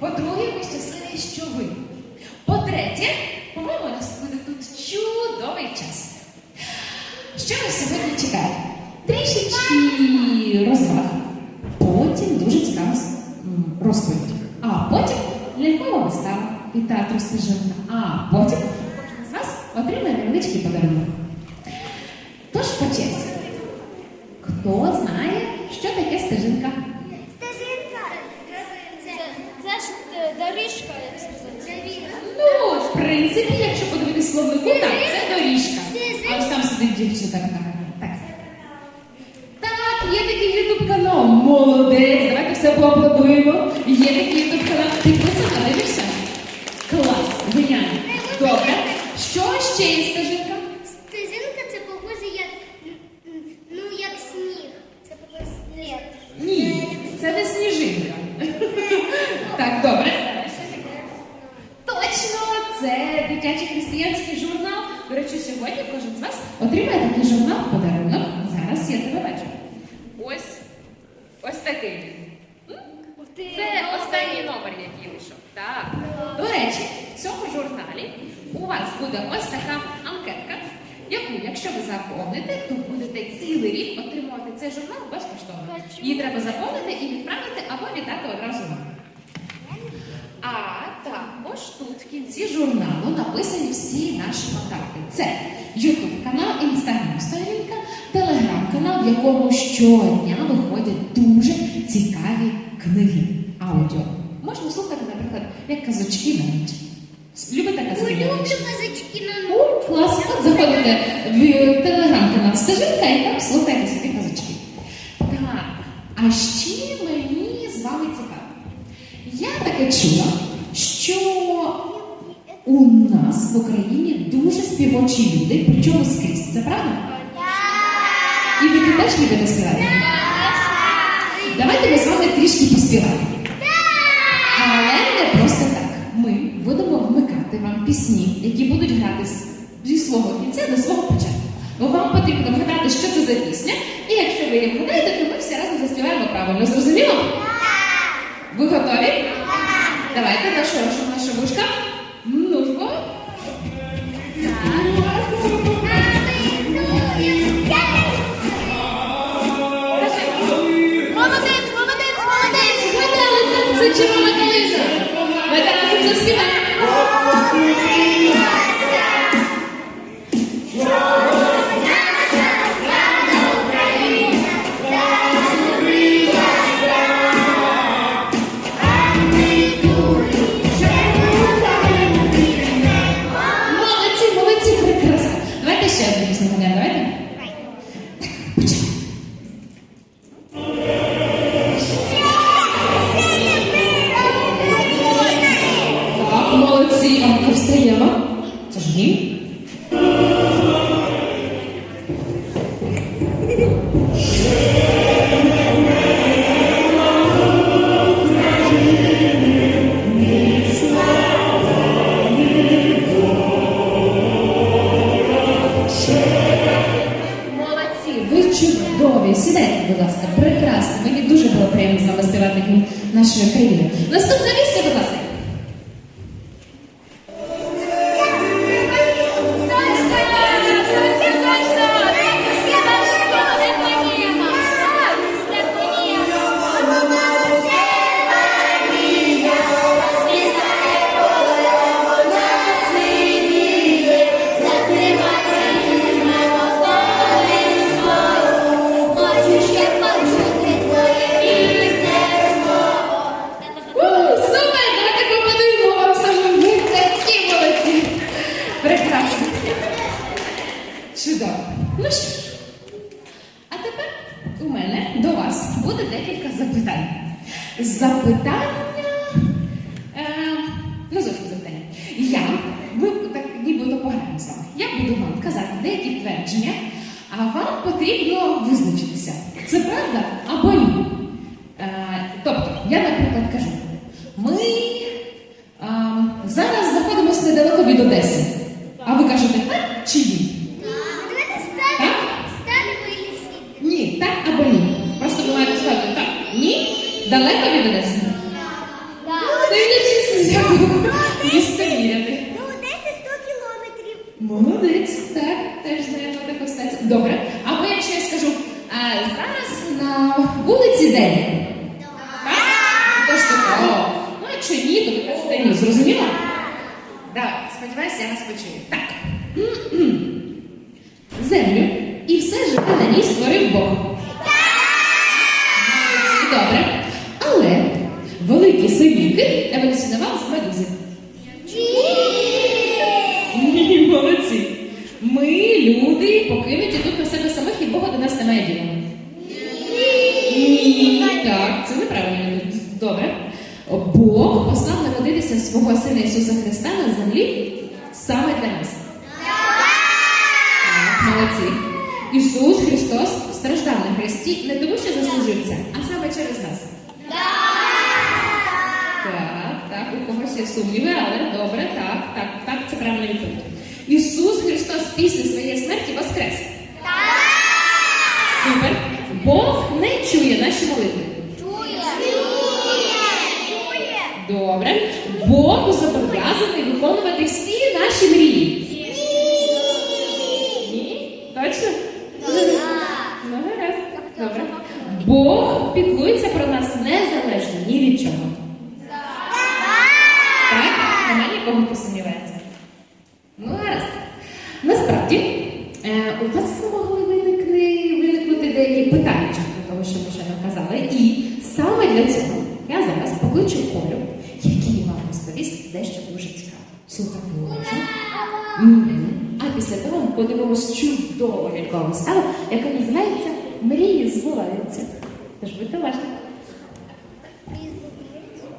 По-друге, ми щасливі, що ви. По-третє, по-моєму, у нас буде тут чудовий час. Що нас сьогодні чекає? Трішечки розваг. Потім дуже цікава розповідь. А потім лялькова вистава від театру Стежина. А потім з вас отримає невеличкий подарунок. Тож по черзі. Хто знає, що таке стежинка? Стежинка. Це, це ж е, доріжка, як сказати. Ну, в принципі, якщо подивитись словнику, так, це доріжка. А ось там сидить дівчинка така. Так. Так, є такий ютуб канал. Молодець, давайте все поаплодуємо. Є такий ютуб канал. Підписана, дивишся? Клас, геніально. Добре. Що ще є стежинка? Стежинка це похоже як, ну, як сніг. Це похоже слід. Ні, це не сніжинка. Так, добре. До речі, сьогодні кожен з вас отримає такий журнал в подарунок. Зараз я тебе бачу. Ось ось такий. Це останній номер, який вийшов. Так. До речі, в цьому журналі у вас буде ось така анкетка, яку, якщо ви заповните, то будете цілий рік отримувати цей журнал безкоштовно. Її треба заповнити і відправити або віддати одразу вам. А також тут в кінці журналу написані всі наші контакти. Це YouTube канал, Instagram сторінка, Telegram канал, в якому щодня виходять дуже цікаві книги аудіо. Можна слухати, наприклад, як казочки на ніч. Любите казки на Люблю ніч? казачки на Ну, клас, от заходите в телеграм-канал Стежинка і там слухайте собі казочки. Так, а ще мені з вами цікаво. Я таке чула, що у нас в Україні дуже співочі люди, причому скрізь. Це правда? І ви тут теж любите співати? Давайте ми з вами трішки поспіваємо. Але не просто так. Ми будемо вмикати вам пісні, які будуть грати зі свого кінця до свого початку. Бо вам потрібно вгадати, що це за пісня, і якщо ви її вгадаєте, то ми всі разом заспіваємо правильно. Зрозуміло? Ви готові? Давайте нашу нашу наша вушка. Ну бо. Молодець, молодець, молодець! Так, це червона калина. Давайте разом заспіваємо. Чудові. Сідайте, будь ласка, прекрасно. Мені дуже було приємно з вами співати нашої країни. Наступна пісня, будь ласка. Вам казати твердження, а вам потрібно визначитися, це правда або ні. Е, тобто, я, наприклад, кажу, ми е, зараз знаходимося недалеко від Одеси. А ви кажете так чи ні? Ні, так або ні. Просто ви маєте сказати так. Ні, далеко від Одеси. Да. Дивіться, Молодець, так, теж знаємо таку стацію. Добре. Або якщо я скажу, а, зараз на вулиці день. Так? Тож таке, ну якщо ні, то ви кажете ні, зрозуміло? Давай, сподіваюся, я вас почую. Так. Землю і все живе на ній створив Бог. Молодці, добре. Але великий синій кит еволюціонував з медузи. Послав свого Сина Ісуса Христа на землі саме для нас. Так, молодці. Ісус Христос страждав на хресті не тому, що заслужив це, а саме через нас. Так, так, у когось є сумніви, але добре, так, так, так, це правильна відповідь. Ісус Христос після своєї смерті воскрес. Супер. Бог не чує наші молитви. Добре. Бог зобов'язаний виконувати всі наші мрії. Ні? Точно? Ну, гаразд. Добре. Бог піклується про нас незалежно ні від чого. Так? Нема нікого хто сумнівається. Ну, гаразд. Насправді, е, у вас могли виникли, виникнути деякі питання щодо того, що ми ще наказали. І саме для цього я зараз покличу Колю, звіст дещо дуже цікаво. Слухати уважно. А після того ми подивимось чудову лялькову ставу, яка називається Мрії збуваються. Тож будьте уважні.